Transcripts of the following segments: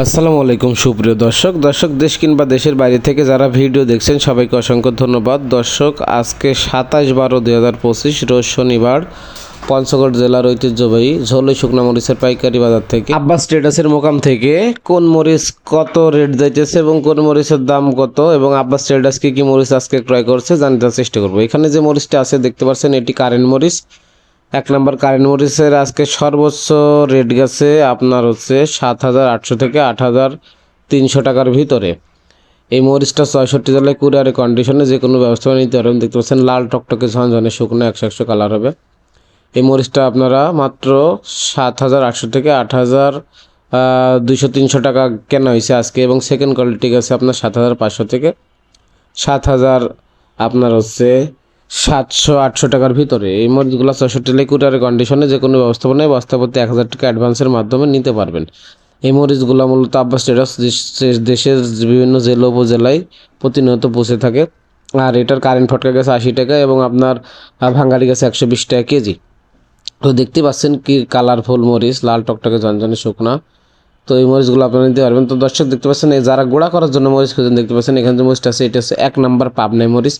আসসালামু আলাইকুম, সুপ্রিয় দর্শক। দর্শক, দেশ কিংবা দেশের বাইরে থেকে যারা ভিডিও দেখছেন, সবাইকে অসংখ্য ধন্যবাদ। দর্শক, আজকে সাতাশ বারো দুই হাজার পঁচিশ রোজ শনিবার পঞ্চগড় জেলার ঐতিহ্যবাহী ঝোলে শুকনা মরিচের পাইকারি বাজার থেকে আব্বাস স্টেটাসের মোকাম থেকে কোন মরিচ কত রেট যাইতেছে এবং কোন মরিচের দাম কত এবং আব্বাস স্টেটাস কি কি মরিচ আজকে ক্রয় করছে জানতে চেষ্টা করব। এখানে যে মরিচটা আছে, দেখতে পাচ্ছেন, এটি কারেন্ট মরিচ। এক নম্বর কারেন্ট মরিচের আজকে সর্বোচ্চ রেট গেছে আপনার হচ্ছে সাত হাজার আটশো থেকে আট হাজার তিনশো টাকার ভিতরে। এই মরিচটা ছয়ষট্টি জেলায় কুরিয়ারের কন্ডিশনে যে কোনো ব্যবস্থা নিতে পারবেন দেখতে পাচ্ছেন, লাল টকটকে ঝনঝনে শুকনো একশো একশো কালার হবে। এই মরিচটা আপনারা মাত্র সাত হাজার আটশো থেকে আট হাজার দুইশো তিনশো টাকা কেনা হয়েছে আজকে এবং সেকেন্ড কোয়ালিটি গেছে আপনার সাত হাজার পাঁচশো থেকে সাত হাজার আপনার হচ্ছে সাতশো, আটশো টাকার ভিতরে। এই মরিচগুলো ছয়ষট্টি লেকুটারের কন্ডিশনে যে কোনো ব্যবস্থাপনায় বস্তাপতি এক হাজার টাকা অ্যাডভান্সের মাধ্যমে নিতে পারবেন। এই মরিচগুলো মূলত আব্বাস স্টেটাস দেশের বিভিন্ন জেলা, উপজেলায় প্রতিনিয়ত পৌঁছে থাকে। আর এটার কারেন্ট ফটকা গেছে আশি টাকা এবং আপনার ভাঙ্গারি গেছে একশো বিশ টাকা কেজি। তো দেখতে পাচ্ছেন কি কালারফুল মরিচ, লাল টকটকে ঝনঝনে শুকনা। তো এই মরিচগুলো আপনারা নিতে পারবেন। তো দর্শক দেখতে পাচ্ছেন, এই যারা গুঁড়া করার জন্য মরিচ খুঁজেন দেখতে পাচ্ছেন এখানে যে মরিচটা আছে, এটা হচ্ছে এক নাম্বার পাবনাই মরিচ।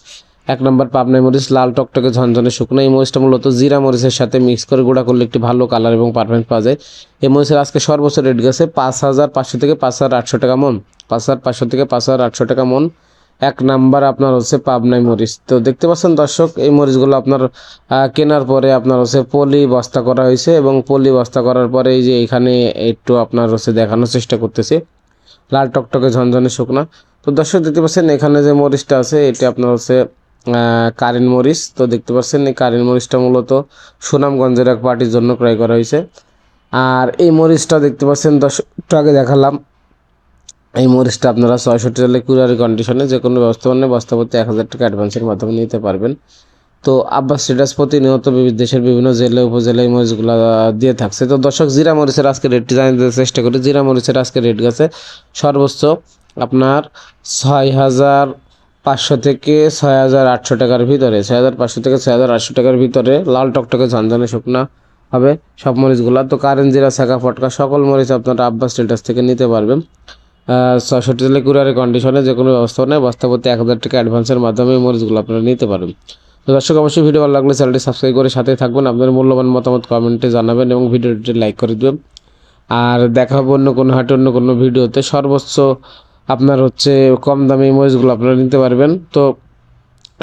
এক নম্বর পাবনাই মরিচ, লাল টকটকে ঝনঝনে শুকনো। এই মরিচটা মূলত জিরা মরিচের সাথে মিক্স করে গুঁড়া করলে একটি ভালো কালার এবং পারফেন্স পাওয়া যায়। এই মরিচের আজকে সর্বোচ্চ রেট গেছে পাঁচ হাজার পাঁচশো থেকে পাঁচ হাজার আটশো টাকা মন। পাঁচ হাজার পাঁচশো থেকে পাঁচ হাজার আটশো টাকা মন। এক নাম্বার আপনার হচ্ছে পাবনাই মরিচ। তো দেখতে পাচ্ছেন দর্শক, এই মরিচগুলো আপনার কেনার পরে আপনার হচ্ছে পলি বস্তা করা হয়েছে এবং পলি বস্তা করার পরে এই যে এখানে একটু আপনার হচ্ছে দেখানোর চেষ্টা করতেছে। লাল টকটকে ঝনঝনে শুকনা। তো দর্শক দেখতে পাচ্ছেন এখানে যে মরিচটা আছে, এটি আপনার হচ্ছে কারেন্ট মরিচ। তো দেখতে পাচ্ছেন, এই কারেন্ট মরিচটা মূলত সুনামগঞ্জের এক পার্টির জন্য ক্রয় করা হয়েছে। আর এই মরিচটা দেখতে পাচ্ছেন দশ একটু আগে দেখালাম। এই মরিচটা আপনারা ছয়ষট্টি সালে কুরিয়ারি কন্ডিশনে যে কোনো ব্যবস্থাপনায় বস্তাপতি এক হাজার টাকা অ্যাডভান্সের মাধ্যমে নিতে পারবেন। তো আব্বাস স্টেটাস প্রতিনিয়ত দেশের বিভিন্ন জেলা উপজেলায় মরিচগুলো দিয়ে থাকছে। তো দর্শক, জিরা মরিচের আজকে রেটটি জানাতে চেষ্টা করি। জিরা মরিচের আজকে রেট গেছে সর্বোচ্চ আপনার ছয় হাজার পাঁচশো থেকে ছয় হাজার আটশো টাকার ভিতরে, ছয় হাজার পাঁচশো থেকে ছয় হাজার আটশো টাকার ভিতরে লাল টকটকে ঝনঝনে শুকনা হবে। সব মরিচগুলো, তো কারেন্ট, জিরা, শাখা, ফটকা, সকল মরিচ আপনারা আব্বাস স্টেটাস থেকে নিতে পারবেন। ছয়ষট্টি জেলা কুরিয়ারের কন্ডিশনে যে কোনো ব্যবস্থা ব্যবস্থাপনায় বস্তাপতি এক হাজার টাকা অ্যাডভান্সের মাধ্যমে মরিচগুলো আপনারা নিতে পারবেন। তো দর্শক, অবশ্যই ভিডিও ভালো লাগলে চ্যানেলটি সাবস্ক্রাইব করে সাথে থাকবেন। আপনাদের মূল্যবান মতামত কমেন্টে জানাবেন এবং ভিডিওটি লাইক করে দেবেন। আর দেখা হবে অন্য কোনো হাটে, অন্য কোনো ভিডিওতে সর্বোচ্চ আপনার হচ্ছে কম দামে মরিচগুলো আপনারা নিতে পারবেন। তো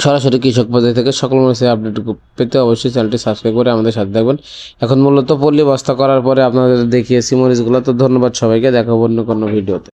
সরাসরি কৃষক বাজার থেকে সকল মানুষের আপডেট পেতে অবশ্যই চ্যানেলটি সাবস্ক্রাইব করে আমাদের সাথে থাকবেন। এখন মূলত পল্লী বস্তা করার পরে আপনাদের দেখিয়েছি মরিচগুলো তো ধন্যবাদ সবাইকে। দেখাবো অন্য কোনো ভিডিওতে।